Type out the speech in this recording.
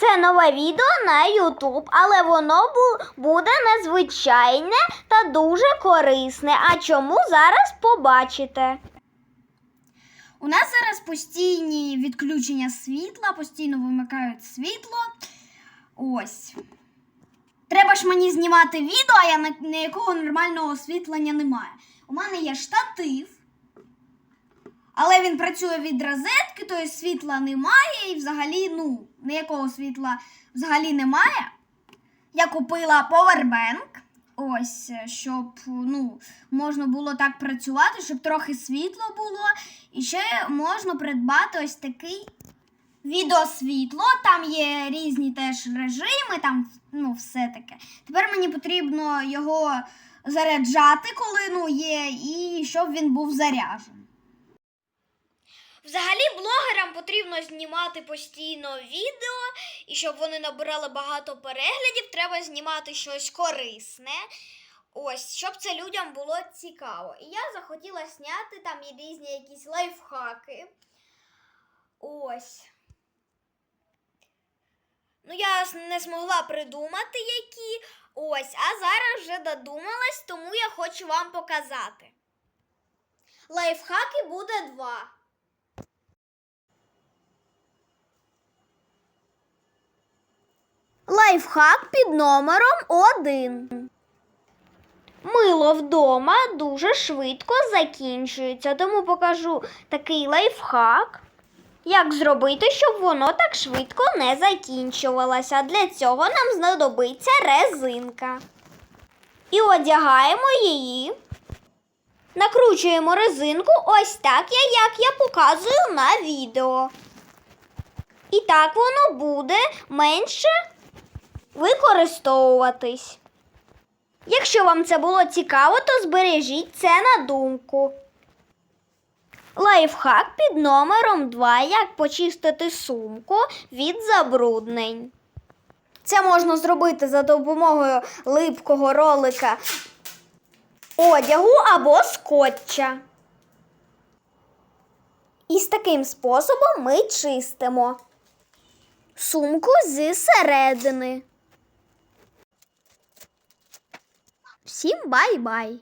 Це нове відео на YouTube, але воно буде незвичайне та дуже корисне. А чому зараз побачите? У нас зараз постійні відключення світла, постійно вимикають світло. Ось. Треба ж мені знімати відео, а я ніякого нормального освітлення немає. У мене є штатив, але він працює від розетки, тобто світла немає і взагалі, ну, ніякого світла взагалі немає. Я купила повербенк. Ось, щоб ну, можна було так працювати, щоб трохи світло було. І ще можна придбати ось такий відеосвітло. Там є різні теж режими, там ну, все таке. Тепер мені потрібно його заряджати, коли ну, є, і щоб він був заряджений. Взагалі блогерам потрібно знімати постійно відео, і щоб вони набирали багато переглядів, треба знімати щось корисне. Ось, щоб це людям було цікаво. І я захотіла зняти там і різні якісь лайфхаки. Ось. Ну, я не змогла придумати які. Ось, а зараз вже додумалась, тому я хочу вам показати. Лайфхаки буде два. Лайфхак під номером 1. Мило вдома дуже швидко закінчується, тому покажу такий лайфхак. Як зробити, щоб воно так швидко не закінчувалося? Для цього нам знадобиться резинка. І одягаємо її. Накручуємо резинку ось так, як я показую на відео. І так воно буде менше використовуватись. Якщо вам це було цікаво, то збережіть це на думку. Лайфхак під номером 2. Як почистити сумку від забруднень. Це можна зробити за допомогою липкого ролика одягу або скотча. І з таким способом ми чистимо сумку зі Всім бай-бай!